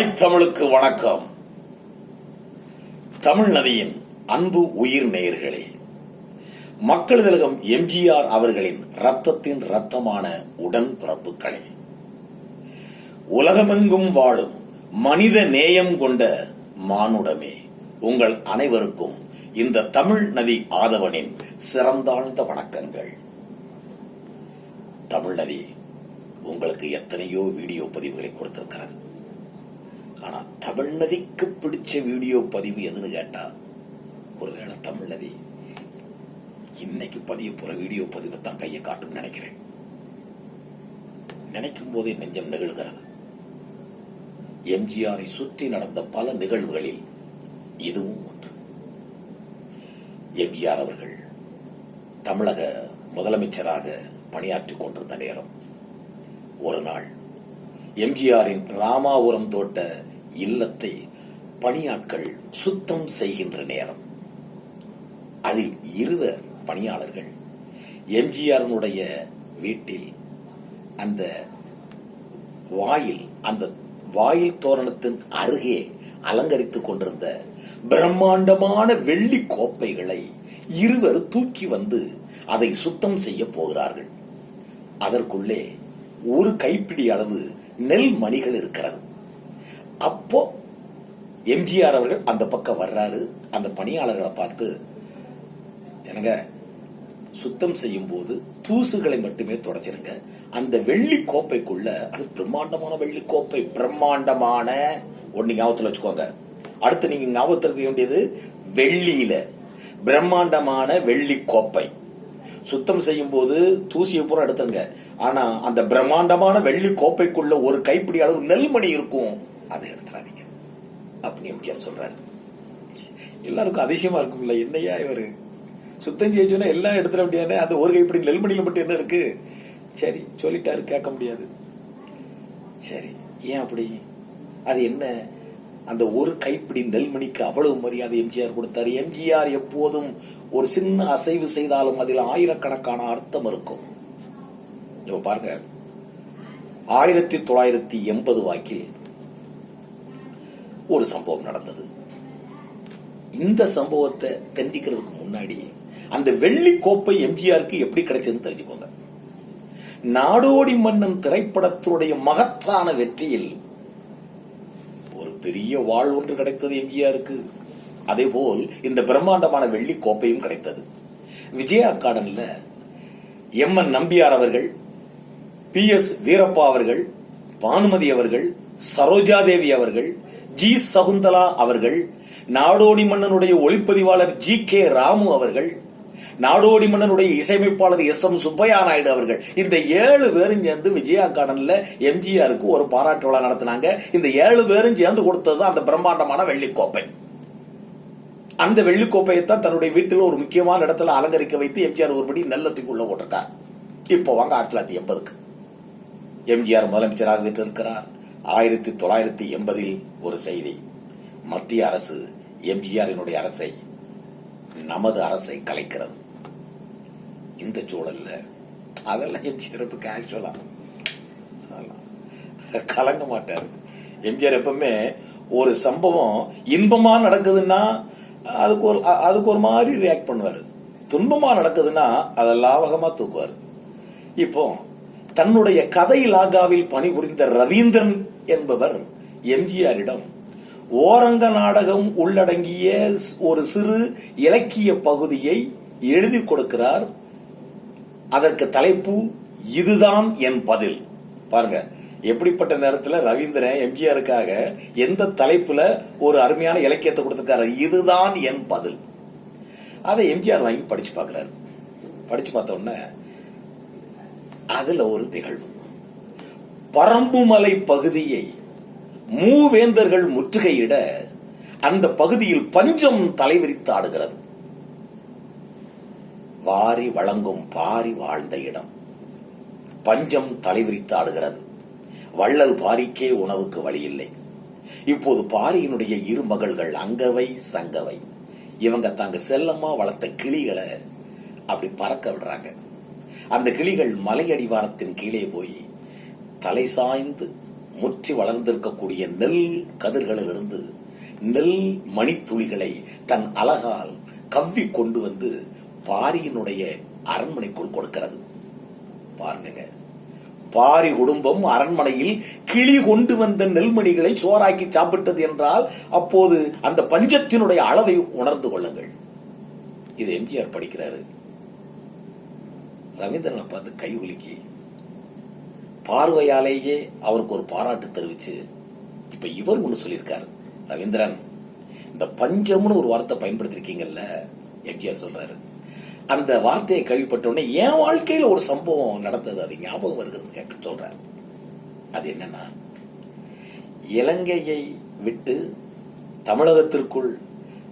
தாய் தமிழுக்கு வணக்கம். தமிழ் நதியின் அன்பு உயிர் நேயர்களே மக்கள் திலகம் எம்ஜிஆர் அவர்களின் ரத்தத்தின் ரத்தமான உடன் பிறப்புகளே உலகமெங்கும் வாழும் மனித நேயம் கொண்ட மானுடமே உங்கள் அனைவருக்கும் இந்த தமிழ் நதி ஆதவனின் சிறந்தாழ்ந்த வணக்கங்கள். தமிழ் நதி உங்களுக்கு எத்தனையோ வீடியோ பதிவுகளை கொடுத்திருக்கிறது. ஆனா தமிழ் நதிக்கு பிடிச்ச வீடியோ பதிவு எதுன்னு கேட்டா ஒருவேளை தமிழ் நதி இன்னைக்கு பதிய போற வீடியோ பதிவை தான் கையை காட்டும் நினைக்கிறேன் நினைக்கும் போதே நெஞ்சம் நெகிழ்கிறது எம்ஜிஆரை சுற்றி நடந்த பல நிகழ்வுகளில் இதுவும் ஒன்று எம்ஜிஆர் அவர்கள் தமிழக முதலமைச்சராக பணியாற்றிக் கொண்டிருந்த நேரம் ஒரு நாள் எம்ஜிஆரின் ராமாபுரம் தோட்ட இல்லத்தை பணியாட்கள் சுத்தம் செய்கின்ற நேரம். அதில் இருவர் பணியாளர்கள். எம்ஜிஆரினுடைய வீட்டில் அந்த வாயில் அந்த வாயில் தோரணத்தின் அருகே அலங்கரித்துக் கொண்டிருந்த பிரம்மாண்டமான வெள்ளி கோப்பைகளை இருவர் தூக்கி வந்து அதை சுத்தம் செய்ய போகிறார்கள். அதற்குள்ளே ஒரு கைப்பிடி அளவு நெல் மணிகள் இருக்கிறது. அப்போ எம்ஜிஆர் அவர்கள் அந்த பக்கம் வர்றாரு. அந்த பணியாளர்களை பார்த்து எனக்கு சுத்தம் செய்யும் போது தூசுகளை மட்டுமே தொடச்சிருங்க. அந்த வெள்ளி கோப்பைக்குள்ள அது பிரம்மாண்டமான வெள்ளி கோப்பை பிரம்மாண்டமான ஒன்னு ஞாபகத்தில் வச்சுக்கோங்க. அடுத்து நீங்க இருக்க வேண்டியது வெள்ளியில பிரம்மாண்டமான வெள்ளி கோப்பை. சுத்தம் செய்யும் போது தூசியை பூரா எடுத்துருங்க. ஆனா அந்த பிரம்மாண்டமான வெள்ளி கோப்பைக்குள்ள ஒரு கைப்பிடி அளவு நெல்மணி இருக்கும். அதை எடுத்துறாதீங்க அப்படின்னு எம்ஜிஆர் சொல்றாரு. எல்லாருக்கும் அதிசயமா இருக்கும்ல என்னையா இவரு? சுத்தம் செய்ய எல்லாம் எடுத்துட முடியாது அந்த ஒரு கைப்பிடி நெல்மணியில் மட்டும் என்ன இருக்கு? சரி சொல்லிட்டாரு கேட்க முடியாது. சரி ஏன் அப்படி? அது என்ன? அந்த ஒரு கைப்பிடி நெல்மணிக்கு அவ்வளவு மரியாதை எம்ஜிஆர் கொடுத்தாரு. எம்ஜிஆர் எப்போதும் ஒரு சின்ன அசைவு செய்தாலும் அதில் ஆயிரக்கணக்கான அர்த்தம் இருக்கும். பாருங்க ஆயிரத்தி தொள்ளாயிரத்தி எண்பது வாக்கில் ஒரு சம்பவம் நடந்தது. இந்த சம்பவத்தை தெரிஞ்சுக்கிறதுக்கு முன்னாடி அந்த வெள்ளி கோப்பை எம்ஜிஆருக்கு எப்படி கிடைச்சதுன்னு தெரிஞ்சுக்கோங்க. நாடோடி மன்னன் திரைப்படத்தினுடைய மகத்தான வெற்றியில் ஒரு பெரிய வாழ் ஒன்று கிடைத்தது எம்ஜிஆருக்கு. அதே போல் இந்த பிரம்மாண்டமான வெள்ளி கோப்பையும் கிடைத்தது. விஜயா கார்டன்ல எம் என் நம்பியார் அவர்கள் பி எஸ் வீரப்பா அவர்கள் பானுமதி அவர்கள் சரோஜாதேவி அவர்கள் ஜி. சகுந்தலா அவர்கள் நாடோடி மன்னனுடைய ஒளிப்பதிவாளர் ஜி. கே. ராமு அவர்கள் நாடோடி மன்னனுடைய இசையமைப்பாளர் எஸ். எம். சுப்பையா நாயுடு அவர்கள். இந்த ஏழு பேரும் சேர்ந்து விஜயா கார்டன்ல எம்ஜிஆருக்கு ஒரு பாராட்டு விழா நடத்தினாங்க. இந்த ஏழு பேரும் சேர்ந்து கொடுத்தது அந்த பிரம்மாண்டமான வெள்ளிக்கோப்பை. அந்த வெள்ளிக்கோப்பையை தான் தன்னுடைய வீட்டில் ஒரு முக்கியமான இடத்துல அலங்கரிக்க வைத்து எம்ஜிஆர் ஒருபடி நல்லத்துக்கு உள்ள போட்டிருக்கார். இப்போ வாங்க ஆயிரத்தி தொள்ளாயிரத்தி எண்பதுக்கு. எம்ஜிஆர் முதலமைச்சராக இருக்கிறார். ஆயிரத்தி தொள்ளாயிரத்தி எண்பதில் ஒரு செய்தி. மத்திய அரசு எம்ஜிஆரினுடைய அரசை நமது அரசை கலைக்கிறது. இந்த சூழல்ல அதெல்லாம் எம்ஜிஆர் கேஷுவலா கலங்க மாட்டார். எம்ஜிஆர் எப்பவுமே ஒரு சம்பவம் இன்பமா நடக்குதுன்னா அதுக்கு ஒரு அதுக்கு ஒரு மாதிரி ரியாக்ட் பண்ணுவாரு. துன்பமா நடக்குதுன்னா அதை லாவகமா தூக்குவார். இப்போ தன்னுடைய கதை லாகாவில் பணிபுரிந்த ரவீந்திரன் என்பவர் எம்ஜிஆரிடம் ஓரங்க நாடகம் உள்ளடங்கிய ஒரு சிறு இலக்கிய பகுதியை எழுதி கொடுக்கிறார். அதற்கு தலைப்பு இதுதான் என் பதில். பாருங்க எப்படிப்பட்ட நேரத்தில் ரவீந்திரன் எம்ஜிஆருக்காக எந்த தலைப்புல ஒரு அருமையான இலக்கியத்தை கொடுத்திருக்காரு. இதுதான் என் பதில். அதை எம்ஜிஆர் வாங்கி படிச்சு பார்க்கிறாரு. படிச்சு பார்த்த உடனே அதுல ஒரு நிகழ்வு பரம்புமலை பகுதியை மூவேந்தர்கள் முற்றுகையிட அந்த பகுதியில் பஞ்சம் தலைவிரித்து ஆடுகிறது வாரி வழங்கும் பாரி வாழ்ந்த இடம். பஞ்சம் தலைவிரித்து ஆடுகிறது வள்ளல் பாரிக்கே உணவுக்கு வழி இல்லை இப்போது பாரியினுடைய இரு மகள்கள் அங்கவை சங்கவை. இவங்க தாங்க செல்லமா வளர்த்த கிளிகளை அப்படி பறக்க விடுறாங்க. அந்த கிளிகள் மலையடிவாரத்தின் கீழே போய் தலை சாய்ந்து முற்றி வளர்ந்திருக்கக்கூடிய நெல் கதிர்களிலிருந்து நெல் மணித்துளிகளை தன் அழகால் கவ்வி கொண்டு வந்து பாரியினுடைய அரண்மனைக்குள் கொடுக்கிறது. பாருங்க பாரி குடும்பம் அரண்மனையில் கிளி கொண்டு வந்த நெல்மணிகளை சோறாக்கி சாப்பிட்டது என்றால் அப்போது அந்த பஞ்சத்தினுடைய அளவை உணர்ந்து கொள்ளுங்கள். இது எம்ஜிஆர் படிக்கிறாரு. ரவீந்திரனை பார்த்து கை உலுக்கி பார்வையாலேயே அவருக்கு ஒரு பாராட்டு தெரிவிச்சு இப்ப இவர் ஒண்ணு சொல்லியிருக்காரு. ரவீந்திரன் இந்த பஞ்சம்னு ஒரு வார்த்தை பயன்படுத்திருக்கீங்கல்ல எம்ஜிஆர் சொல்றாரு. அந்த வார்த்தையை கேள்விப்பட்டோடனே என் வாழ்க்கையில ஒரு சம்பவம் நடந்தது அது ஞாபகம் வருகிறது கேட்க சொல்றாரு. அது என்னன்னா இலங்கையை விட்டு தமிழகத்திற்குள்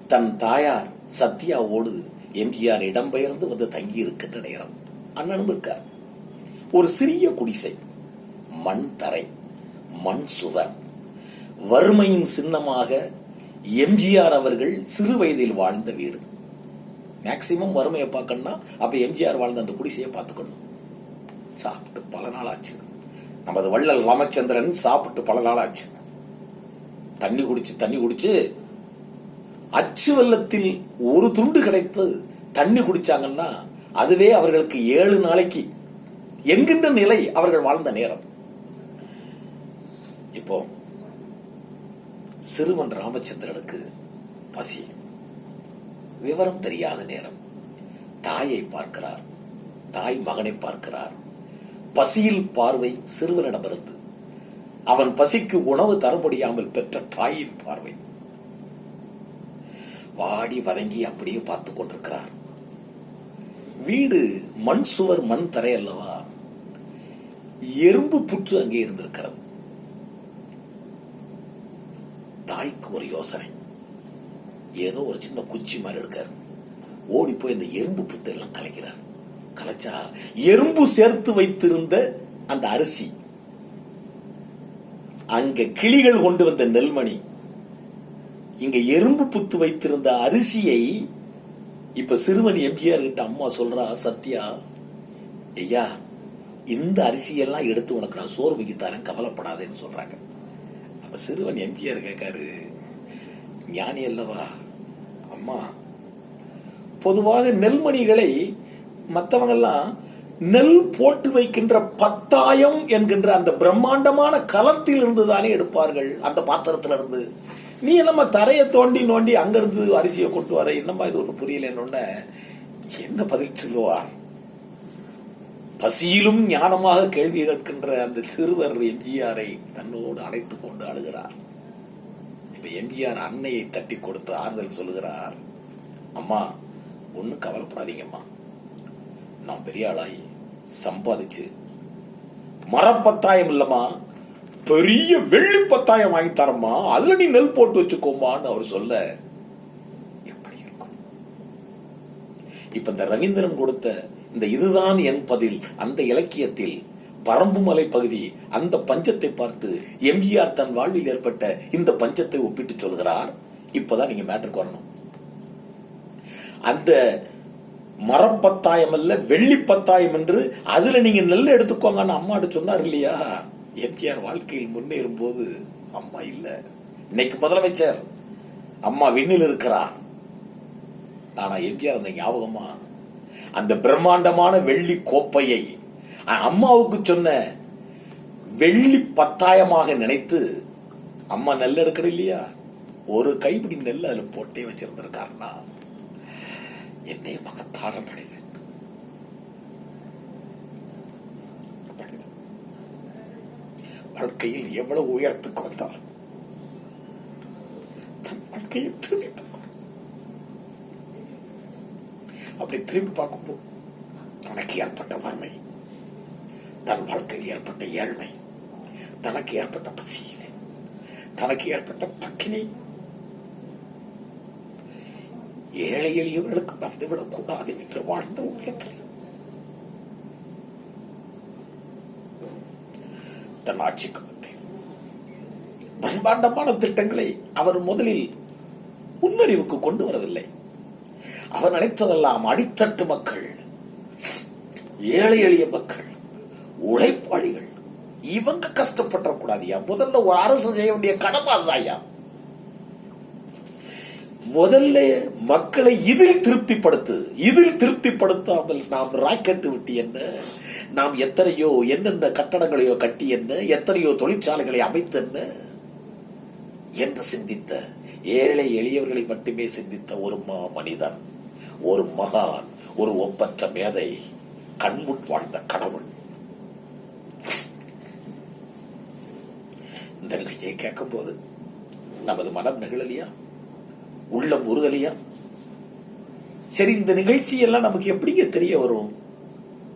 தன் தாயார் சத்யாவோடு எம்ஜிஆர் இடம்பெயர்ந்து வந்து தங்கி இருக்கின்ற நேரம் அண்ணனும் இருக்கார். ஒரு சிறிய குடிசை. மண் தரை மண் சுவர். வறுமையின் சின்னமாக எம்ஜிஆர் அவர்கள் சிறு வயதில் வாழ்ந்த வீடு. மேக்சிமம் வறுமையை பார்க்கணும்னா அப்ப எம்ஜிஆர் வாழ்ந்த அந்த குடிசையை பார்த்துக்கணும். சாப்பிட்டு பல நாள் ஆச்சு. நமது வள்ளல் ராமச்சந்திரன் சாப்பிட்டு பல நாள் ஆச்சு. தண்ணி குடிச்சு தண்ணி குடிச்சு அச்சு வெள்ளத்தில் ஒரு துண்டு கிடைத்து தண்ணி குடிச்சாங்கன்னா அதுவே அவர்களுக்கு ஏழு நாளைக்கு என்கின்ற நிலை அவர்கள் வாழ்ந்த நேரம் இப்போ சிறுவன் ராமச்சந்திரனுக்கு பசி. விவரம் தெரியாத நேரம். தாயை பார்க்கிறார். தாய் மகனை பார்க்கிறார். பசியில் பார்வை சிறுவனிடமிருந்து. அவன் பசிக்கு உணவு தர முடியாமல் பெற்ற தாயின் பார்வை. வாடி வதங்கி அப்படியே பார்த்து கொண்டிருக்கிறார். வீடு மண் சுவர் மண் தரை அல்லவா? எறும்பு புற்று அங்கே இருந்திருக்கிறது. தாய்க்கு ஒரு யோசனை. ஏதோ ஒரு சின்ன குச்சி மாதிரி எடுக்காரு. ஓடி போய் இந்த எறும்பு புத்தை எல்லாம் கலைக்கிறார். கலைச்சா எறும்பு சேர்த்து வைத்திருந்த அந்த அரிசி. அங்க கிளிகள் கொண்டு வந்த நெல்மணி. இங்க எறும்பு புத்து வைத்திருந்த அரிசியை இப்ப சிறுவன் எம்ஜிஆர் கிட்ட அம்மா சொல்றா சத்யா ஐயா இந்த அரிசியெல்லாம் எடுத்து உனக்கு நான் சோறு வைக்க தரேன் கவலைப்படாதேன்னு சொல்றாங்க. நம்ம சிறுவன் எம்ஜிஆர் கேட்காரு ஞானி அல்லவா? அம்மா. பொதுவாக நெல்மணிகளை மற்றவங்கெல்லாம் நெல் போட்டு வைக்கின்ற பத்தாயம் என்கின்ற அந்த பிரம்மாண்டமான கலத்தில் இருந்து தானே எடுப்பார்கள். அந்த பாத்திரத்துல இருந்து நீ என்னம்மா தரையை தோண்டி நோண்டி அங்கிருந்து அரிசியை கொண்டு வர? என்னம்மா இது ஒன்று புரியல என்ன பதில் சொல்லுவா? பசியிலும் ஞானமாக கேள்வி கேட்கின்ற அந்த சிறுவர் எம்ஜிஆரை தன்னோடு அணைத்துக் கொண்டு அழுகிறார். இப்ப எம்ஜிஆர் அன்னையை தட்டி கொடுத்து ஆறுதல் சொல்லுகிறார். அம்மா ஒன்னும் கவலைப்படாதீங்கம்மா. நான் பெரிய ஆளாகி சம்பாதிச்சு மரப்பத்தாயம் இல்லம்மா பெரிய வெள்ளி பத்தாயம் வாங்கி தரம்மா அதுல நீ நெல் போட்டு வச்சுக்கோமான்னு அவர் சொல்ல எப்படி இருக்கும்? இப்ப இந்த ரவீந்திரன் கொடுத்த இந்த இதுதான் என் பதில். அந்த இலக்கியத்தில் பரம்புமலை பகுதி அந்த பஞ்சத்தை பார்த்து எம்ஜிஆர் தன் வாழ்வில் ஏற்பட்ட இந்த பஞ்சத்தை ஒப்பிட்டு சொல்கிறார். இப்பதான் நீங்க மேட்டருக்கு வரணும். அந்த மரப்பத்தாயம் அல்ல வெள்ளி பத்தாயம் என்று அதுல நீங்க நெல் எடுத்துக்கோங்கன்னு அம்மாட்டு சொன்னார் இல்லையா? எம்ஜிஆர் வாழ்க்கையில் முன்னேறும் போது அம்மா இல்ல. இன்னைக்கு முதலமைச்சர் அம்மா விண்ணில் இருக்கிறார். ஆனா எம்ஜிஆர் அந்த ஞாபகமா அந்த பிரம்மாண்டமான வெள்ளி கோப்பையை அம்மாவுக்கு சொன்ன வெள்ளி பத்தாயமாக நினைத்து அம்மா நெல் எடுக்கணும் இல்லையா? ஒரு கைப்பிடி நெல் அதுல போட்டே வச்சிருந்திருக்காருன்னா என்னை மகத்தாக மனிதன். வாழ்க்கையில் எவ்வளவு உயரத்துக்கு வந்தாலும் தன் வாழ்க்கையை திரும்பி அப்படி திரும்பி பார்க்கும்போது தனக்கு ஏற்பட்ட வறுமை தன் வாழ்க்கையில் ஏற்பட்ட ஏழ்மை தனக்கு ஏற்பட்ட பசி தனக்கு ஏற்பட்ட பக்கினி ஏழை எளியவர்களுக்கு வந்துவிடக் கூடாது என்று வாழ்ந்த உலகத்தில். தன் ஆட்சிக்கு வந்தேன். பிரம்மாண்டமான திட்டங்களை அவர் முதலில் முன்னறிவுக்கு கொண்டு வரவில்லை. அவர் நினைத்ததெல்லாம் அடித்தட்டு மக்கள் ஏழை எளிய மக்கள் உழைப்பாளிகள். இவங்க கஷ்டப்படக்கூடாதுயா முதல்ல ஒரு அரசு செய்ய வேண்டிய கடமை அதுதான்யா முதல்ல மக்களை இதில் திருப்திப்படுத்து இதில் திருப்திப்படுத்தாமல் நாம் ராக்கெட் விட்டு என்ன நாம் எத்தனையோ என்னென்ன கட்டடங்களையோ கட்டி என்ன எத்தனையோ தொழிற்சாலைகளை அமைத்து என்ன என்று சிந்தித்த ஏழை எளியவர்களை மட்டுமே சிந்தித்த ஒரு மா மனிதன் ஒரு மகான் ஒரு ஒப்பற்ற மேதை கண்முன் வாழ்ந்த கடவுள். இந்த நிகழ்ச்சியை கேட்கும் போது நமது மனம் நிகழலையா? உள்ளம் உருகலையா சரி இந்த நிகழ்ச்சி எல்லாம் நமக்கு எப்படிங்க தெரிய வரும்?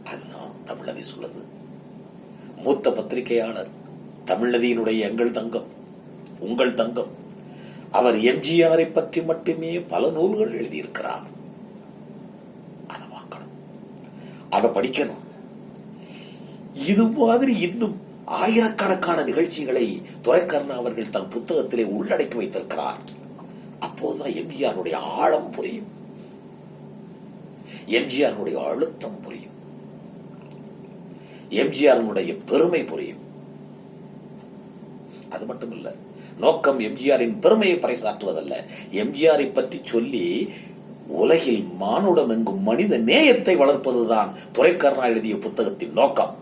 அதுதான் தமிழதி சொல்லுது. மூத்த பத்திரிகையாளர் தமிழதியினுடைய எங்கள் தங்கம் உங்கள் தங்கம். அவர் எம்ஜிஆரை பற்றி மட்டுமே பல நூல்கள் எழுதியிருக்கிறார். வாங்கணும். அதை படிக்கணும். இது மாதிரி இன்னும் ஆயிரக்கணக்கான நிகழ்ச்சிகளை துரைக்கர்ணா அவர்கள் தன் புத்தகத்திலே உள்ளடக்கி வைத்திருக்கிறார். அப்போதுதான் எம்ஜிஆருடைய ஆழம் புரியும். எம்ஜிஆருடைய அழுத்தம் புரியும். எம்ஜிஆருடைய பெருமை புரியும். அது மட்டுமல்ல நோக்கம் எம்ஜிஆரின் பெருமையை பறைசாற்றுவதல்ல. எம்ஜிஆரை பற்றி சொல்லி உலகில் மானுடம் எங்கும் மனித நேயத்தை வளர்ப்பதுதான் துரைக்கர்ணா எழுதிய புத்தகத்தின் நோக்கம்.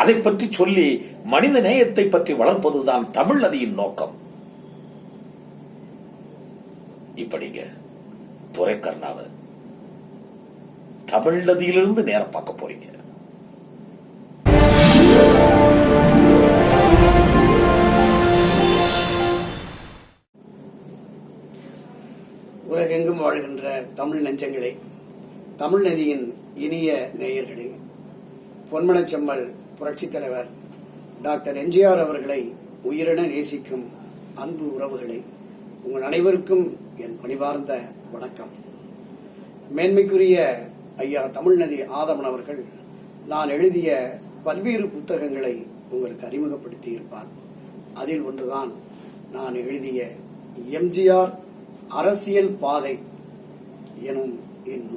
அதை பற்றி சொல்லி மனித நேயத்தை பற்றி வளர்ப்பதுதான் தமிழ் நதியின் நோக்கம். இப்படிங்க துரைக்கர்ணாவை தமிழ் நதியிலிருந்து நேரம் பார்க்க போறீங்க. உலகெங்கும் வாழ்கின்ற தமிழ் நெஞ்சங்களே தமிழ் நதியின் இனிய நேயர்களே பொன்மனச்செம்மல் புரட்சித் தலைவர் டாக்டர் எம்ஜிஆர் அவர்களை உயிரென நேசிக்கும் அன்பு உறவுகளே உங்கள் அனைவருக்கும் என் பணிவார்ந்த வணக்கம். மேன்மைக்குரிய ஐயா தமிழ்நதி ஆதவன் அவர்கள் நான் எழுதிய பல்வேறு புத்தகங்களை உங்களுக்கு அறிமுகப்படுத்தி இருப்பார் அதில் ஒன்றுதான் நான் எழுதிய எம்ஜிஆர் அரசியல் பாதை எனும் என்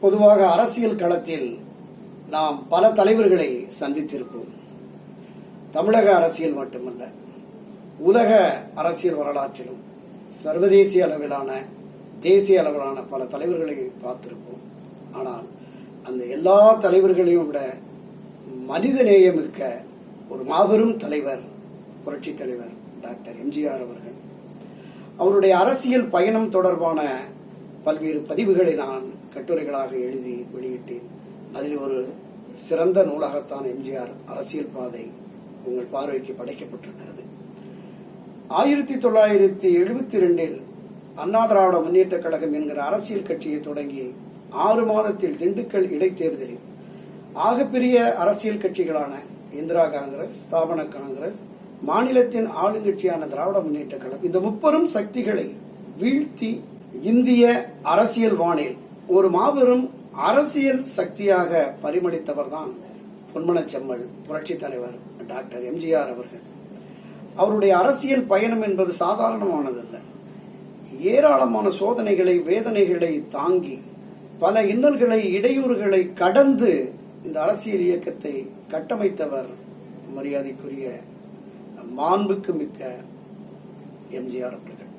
பொதுவாக அரசியல் களத்தில் நாம் பல தலைவர்களை சந்தித்திருப்போம். தமிழக அரசியல் மட்டுமல்ல உலக அரசியல் வரலாற்றிலும் சர்வதேசிய அளவிலான தேசிய அளவிலான பல தலைவர்களை பார்த்திருப்போம். ஆனால் அந்த எல்லா தலைவர்களையும் விட மனிதநேயமிக்க ஒரு மாபெரும் தலைவர் புரட்சி தலைவர் டாக்டர் எம்ஜிஆர் அவர்கள். அவருடைய அரசியல் பயணம் தொடர்பான பல்வேறு பதிவுகளை நான் கட்டுரைகளாக எழுதி வெளியிட்டேன். அதில் ஒரு சிறந்த நூலாகத்தான் எம்ஜிஆர் அரசியல் பாதை உங்கள் பார்வைக்கு படைக்கப்பட்டிருக்கிறது. ஆயிரத்தி தொள்ளாயிரத்தி எழுபத்தி ரெண்டில் அண்ணா திராவிட முன்னேற்ற கழகம் என்கிற அரசியல் கட்சியை தொடங்கி ஆறு மாதத்தில் திண்டுக்கல் இடைத்தேர்தலில் ஆகப்பெரிய அரசியல் கட்சிகளான இந்திரா காங்கிரஸ் ஸ்தாபன காங்கிரஸ் மாநிலத்தின் ஆளுங்கட்சியான திராவிட முன்னேற்ற கழகம் இந்த முப்பெரும் சக்திகளை வீழ்த்தி இந்திய அரசியல் வானில் ஒரு மாபெரும் அரசியல் சக்தியாக பரிமளித்தவர்தான் பொன்மனச்செம்மல் புரட்சி தலைவர் டாக்டர் எம்ஜிஆர் அவர்கள். அவருடைய அரசியல் பயணம் என்பது சாதாரணமானதல்ல. ஏராளமான சோதனைகளை வேதனைகளை தாங்கி பல இன்னல்களை இடையூறுகளை கடந்து இந்த அரசியல் இயக்கத்தை கட்டமைத்தவர் மரியாதைக்குரிய மாண்புக்கு மிக்க எம்ஜிஆர் அவர்கள்.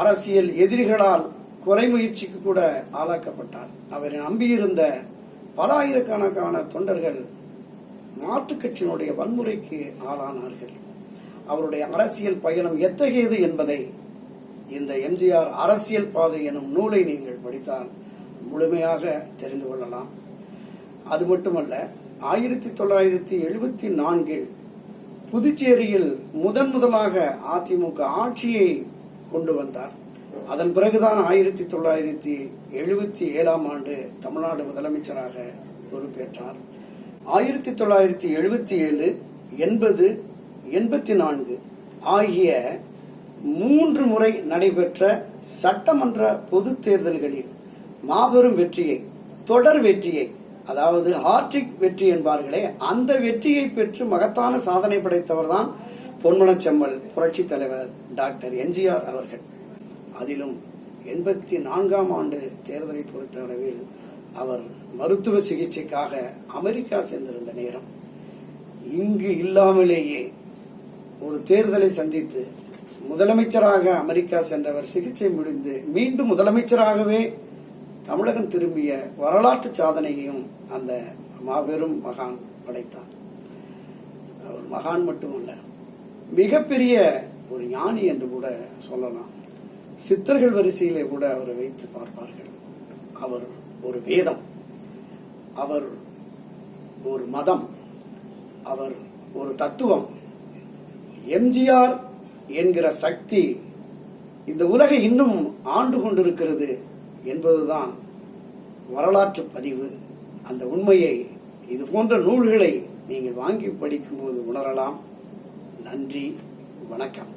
அரசியல் எதிரிகளால் கொலை முயற்சிக்கு கூட ஆளாக்கப்பட்டார். அவரை நம்பியிருந்த பல ஆயிரக்கணக்கான தொண்டர்கள் மாற்றுக் கட்சியினுடைய வன்முறைக்கு ஆளானார்கள். அவருடைய அரசியல் பயணம் எத்தகையது என்பதை இந்த எம்ஜிஆர் அரசியல் பாதை எனும் நூலை நீங்கள் படித்தால் முழுமையாக தெரிந்து கொள்ளலாம். அது மட்டுமல்ல ஆயிரத்தி தொள்ளாயிரத்தி எழுபத்தி நான்கில் புதுச்சேரியில் முதன் முதலாக அதிமுக ஆட்சியை கொண்டு வந்தார். அதன் பிறகுதான் ஆயிரத்தி தொள்ளாயிரத்தி எழுபத்தி ஏழாம் ஆண்டு தமிழ்நாடு முதலமைச்சராக பொறுப்பேற்றார். ஆயிரத்தி தொள்ளாயிரத்தி எழுபத்தி ஏழு எண்பது எண்பத்தி நான்கு ஆகிய மூன்று முறை நடைபெற்ற சட்டமன்ற பொது தேர்தல்களில் மாபெரும் வெற்றியை தொடர் வெற்றியை அதாவது ஹார்டிக் வெற்றி என்பார்களே அந்த வெற்றியை பெற்று மகத்தான சாதனை படைத்தவர் தான் பொன்மனச்செம்மல் புரட்சி தலைவர் டாக்டர் எம்ஜிஆர் அவர்கள். அதிலும் எண்பத்தி நான்காம் ஆண்டு தேர்தலை பொறுத்தளவில் அவர் மருத்துவ சிகிச்சைக்காக அமெரிக்கா சென்றிருந்த நேரம். இங்கு இல்லாமலேயே ஒரு தேர்தலை சந்தித்து முதலமைச்சராக அமெரிக்கா சென்றவர் சிகிச்சை முடிந்து மீண்டும் முதலமைச்சராகவே தமிழகம் திரும்பிய வரலாற்று சாதனையையும் அந்த மாபெரும் மகான் படைத்தார் அவர் மகான் மட்டுமல்ல மிகப்பெரிய ஒரு ஞானி என்று கூட சொல்லலாம். சித்தர்கள் வரிசையிலே கூட அவரை வைத்து பார்ப்பார்கள். அவர் ஒரு வேதம் அவர் ஒரு மதம் அவர் ஒரு தத்துவம். எம்ஜிஆர் என்கிற சக்தி இந்த உலகை இன்னும் ஆண்டு கொண்டிருக்கிறது. என்பதுதான் வரலாற்று பதிவு. அந்த உண்மையை இது போன்ற நூல்களை நீங்கள் வாங்கி படிக்கும்போது உணரலாம். நன்றி வணக்கம்.